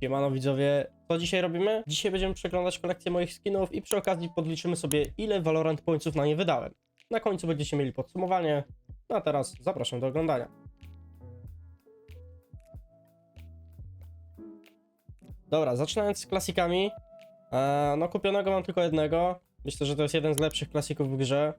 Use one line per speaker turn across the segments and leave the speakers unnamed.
Siemano widzowie, co dzisiaj robimy? Dzisiaj będziemy przeglądać kolekcję moich skinów i przy okazji podliczymy sobie ile Valorant Pointsów na nie wydałem. Na końcu będziecie mieli podsumowanie, no a teraz zapraszam do oglądania. Dobra, zaczynając z klasikami. E, no kupionego mam tylko jednego. Myślę, że to jest jeden z lepszych klasików w grze.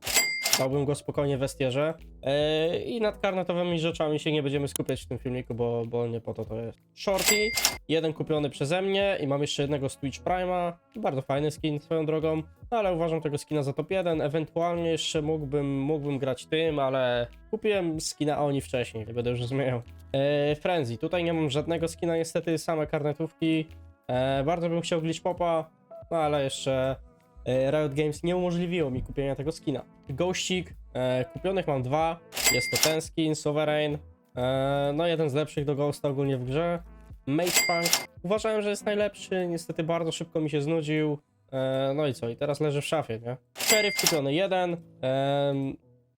Dałbym go spokojnie w Estierze. E, I nad karnetowymi rzeczami się nie będziemy skupiać w tym filmiku, bo, bo nie po to to jest. Shorty, jeden kupiony przeze mnie i mam jeszcze jednego z Twitch Prima. Bardzo fajny skin swoją drogą, no, ale uważam tego skina za top 1. Ewentualnie jeszcze mógłbym, mógłbym grać tym, ale kupiłem skina Oni wcześniej, nie będę już zmieniał. E, Frenzy, tutaj nie mam żadnego skina, niestety same karnetówki. E, bardzo bym chciał glitch popa, no ale jeszcze Riot Games nie umożliwiło mi kupienia tego skina. Ghościk, e, kupionych mam dwa, jest to ten skin, Sovereign, e, no jeden z lepszych do Ghosta ogólnie w grze. Mage Punk, uważałem, że jest najlepszy, niestety bardzo szybko mi się znudził, e, no i co, i teraz leży w szafie, nie? Sheriff kupiony jeden,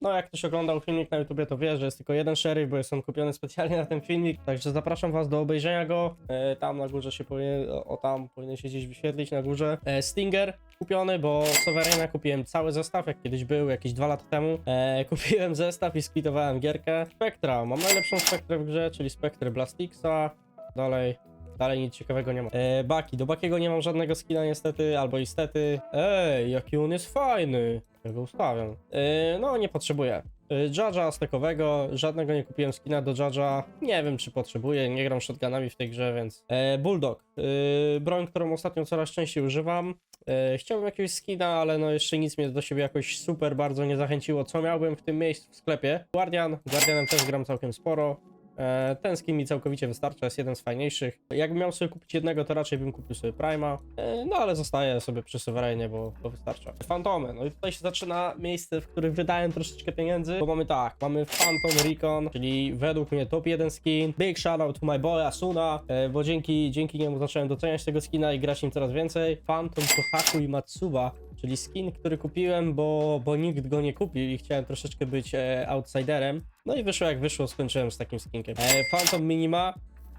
no jak ktoś oglądał filmik na YouTubie, to wie, że jest tylko jeden szeryf, bo jest on kupiony specjalnie na ten filmik, także zapraszam was do obejrzenia go. E, tam na górze się powinien, o, tam powinien się gdzieś wyświetlić na górze. E, Stinger kupiony, bo Sovereigna kupiłem cały zestaw, jak kiedyś był, jakieś dwa lata temu. E, kupiłem zestaw i skwitowałem gierkę. Spectra, mam najlepszą Spektrę w grze, czyli Spectre Blastixa. Dalej, Dalej nic ciekawego nie ma. E, Baki, do Bakiego nie mam żadnego skina niestety, albo istety. Ej, jaki on jest fajny. Ja go ustawiam. E, no, nie potrzebuję. E, Judge'a stekowego, żadnego nie kupiłem skina do Judge'a. Nie wiem, czy potrzebuję, nie gram shotgunami w tej grze, więc... E, Bulldog, e, broń, którą ostatnio coraz częściej używam. E, chciałbym jakiegoś skina, ale no jeszcze nic mnie do siebie jakoś super bardzo nie zachęciło, co miałbym w tym miejscu w sklepie. Guardian, Guardianem też gram całkiem sporo. E, Ten skin mi całkowicie wystarcza, jest jeden z fajniejszych. Jakbym miał sobie kupić jednego, to raczej bym kupił sobie Prima. E, No ale zostaję sobie przy Sovereinie, bo, bo wystarcza. Fantomy, no i tutaj się zaczyna miejsce, w którym wydałem troszeczkę pieniędzy, bo mamy tak, mamy Phantom Recon, czyli według mnie top 1 skin. Big shoutout to my boy Asuna, e, bo dzięki, dzięki niemu zacząłem doceniać tego skina i grać nim coraz więcej. Phantom Kohaku i Matsuba, czyli skin, który kupiłem, bo, bo nikt go nie kupił i chciałem troszeczkę być e, outsiderem. No i wyszło jak wyszło, skończyłem z takim skinkiem. E, Phantom Minima,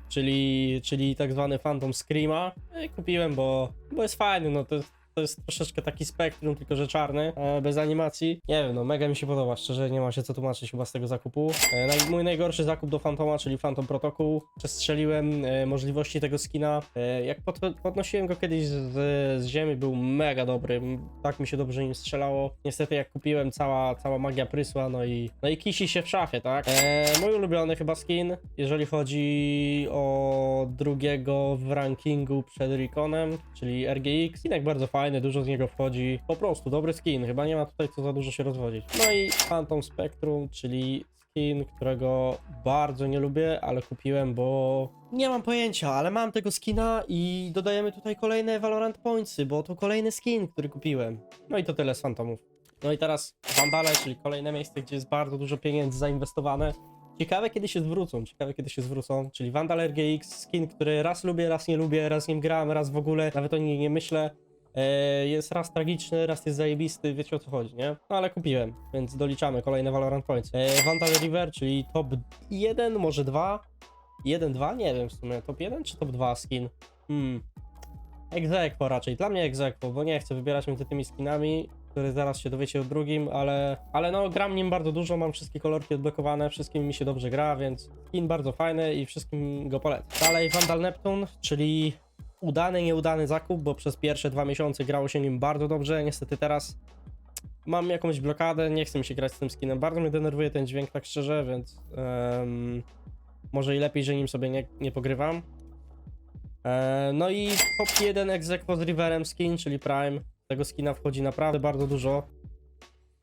czyli, czyli tak zwany Phantom Screama. E, kupiłem, bo, bo jest fajny, no to, to jest troszeczkę taki spektrum, tylko że czarny, e, bez animacji. Nie wiem, no mega mi się podoba, szczerze nie ma się co tłumaczyć chyba z tego zakupu. E, mój najgorszy zakup do Phantoma, czyli Phantom Protocol. Przestrzeliłem e, możliwości tego skina. Jak pod, podnosiłem go kiedyś z, z ziemi, był mega dobry. Tak mi się dobrze nim strzelało. Niestety jak kupiłem, cała, cała magia prysła, no i, no i kisi się w szafie, tak? Mój ulubiony chyba skin, jeżeli chodzi o drugiego w rankingu przed Reconem, czyli RGX. Skinek bardzo fajny, dużo z niego wchodzi. Po prostu dobry skin, chyba nie ma tutaj co za dużo się rozwodzić. No i Phantom Spectrum, czyli skin, którego bardzo nie lubię, ale kupiłem, bo nie mam pojęcia, ale mam tego skina i dodajemy tutaj kolejne Valorant Pointsy, bo to kolejny skin, który kupiłem. No i to tyle z Phantomów. No i teraz Vandale, czyli kolejne miejsce, gdzie jest bardzo dużo pieniędzy zainwestowane. Ciekawe kiedy się zwrócą, ciekawe kiedy się zwrócą, czyli Vandal RGX, skin, który raz lubię, raz nie lubię, raz nim grałem, raz w ogóle, nawet o nim nie myślę. E, jest raz tragiczny, raz jest zajebisty, wiecie o co chodzi, nie? No ale kupiłem, więc doliczamy kolejne Valorant Points. E, Vandal River, czyli top 1, może 2? 1, 2? Nie wiem w sumie, top 1 czy top 2 skin? Hmm. Egzekwo raczej, dla mnie egzekwo, bo nie chcę wybierać między tymi skinami, które zaraz się dowiecie o drugim, ale, ale no gram nim bardzo dużo, mam wszystkie kolorki odblokowane, wszystkim mi się dobrze gra, więc skin bardzo fajny i wszystkim go polecam. Dalej Vandal Neptune, czyli udany, nieudany zakup, bo przez pierwsze dwa miesiące grało się nim bardzo dobrze, niestety teraz mam jakąś blokadę, nie chcę mi się grać z tym skinem, bardzo mnie denerwuje ten dźwięk tak szczerze, więc em, może i lepiej, że nim sobie nie, nie pogrywam. E, no i top 1 egzekwo z Riverem skin, czyli Prime. Tego skina wchodzi naprawdę bardzo dużo,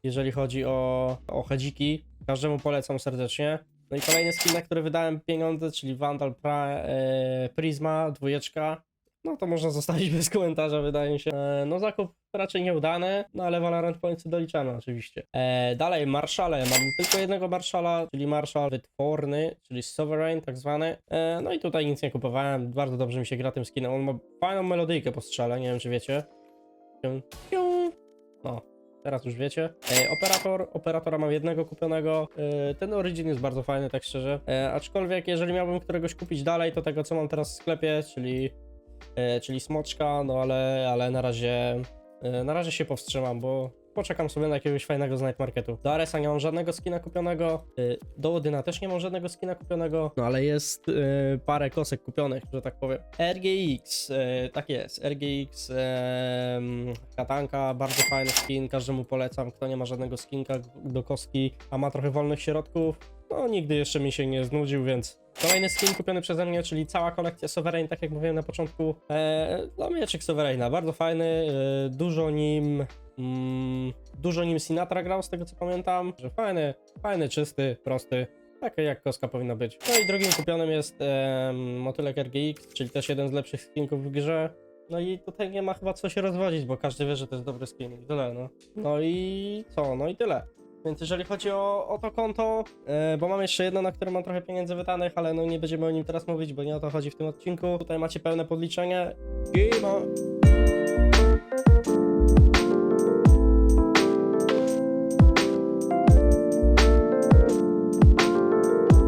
jeżeli chodzi o, o hedziki. Każdemu polecam serdecznie. No i kolejny skin, na który wydałem pieniądze, czyli Vandal pra, e, Prisma, dwójeczka. No to można zostawić bez komentarza, wydaje mi się. E, no zakup raczej nieudany, no ale Valorant Pointsy doliczamy oczywiście. E, dalej, Marszale. Mam tylko jednego Marszala, czyli Marszal wytworny, czyli Sovereign tak zwany. E, no i tutaj nic nie kupowałem, bardzo dobrze mi się gra tym skinem. On ma fajną melodyjkę po strzale, nie wiem czy wiecie. No, teraz już wiecie. E, operator, operatora mam jednego kupionego. E, ten Origin jest bardzo fajny, tak szczerze. E, aczkolwiek, jeżeli miałbym któregoś kupić dalej, to tego co mam teraz w sklepie, czyli czyli smoczka, no ale, ale na razie e, na razie się powstrzymam, bo poczekam sobie na jakiegoś fajnego z night marketu. Do Aresa nie mam żadnego skina kupionego, e, do Odyna też nie mam żadnego skina kupionego, no ale jest e, parę kosek kupionych, że tak powiem. RGX, e, tak jest, RGX e, katanka, bardzo fajny skin, każdemu polecam, kto nie ma żadnego skinka do koski, a ma trochę wolnych środków, no nigdy jeszcze mi się nie znudził, więc Kolejny skin kupiony przeze mnie, czyli cała kolekcja Sovereign, tak jak mówiłem na początku. Eee, no mieczek Sovereigna, bardzo fajny, e, dużo nim... Mm, dużo nim Sinatra grał, z tego co pamiętam. Że fajny, fajny, czysty, prosty. Takie jak koska powinna być. No i drugim kupionym jest em, Motylek RGX, czyli też jeden z lepszych skinków w grze. No i tutaj nie ma chyba co się rozwodzić, bo każdy wie, że to jest dobry skin i tyle, no. No i co? No i tyle. Więc jeżeli chodzi o, o to konto, e, bo mam jeszcze jedno, na które mam trochę pieniędzy wydanych, ale no nie będziemy o nim teraz mówić, bo nie o to chodzi w tym odcinku. Tutaj macie pełne podliczenie. Game on.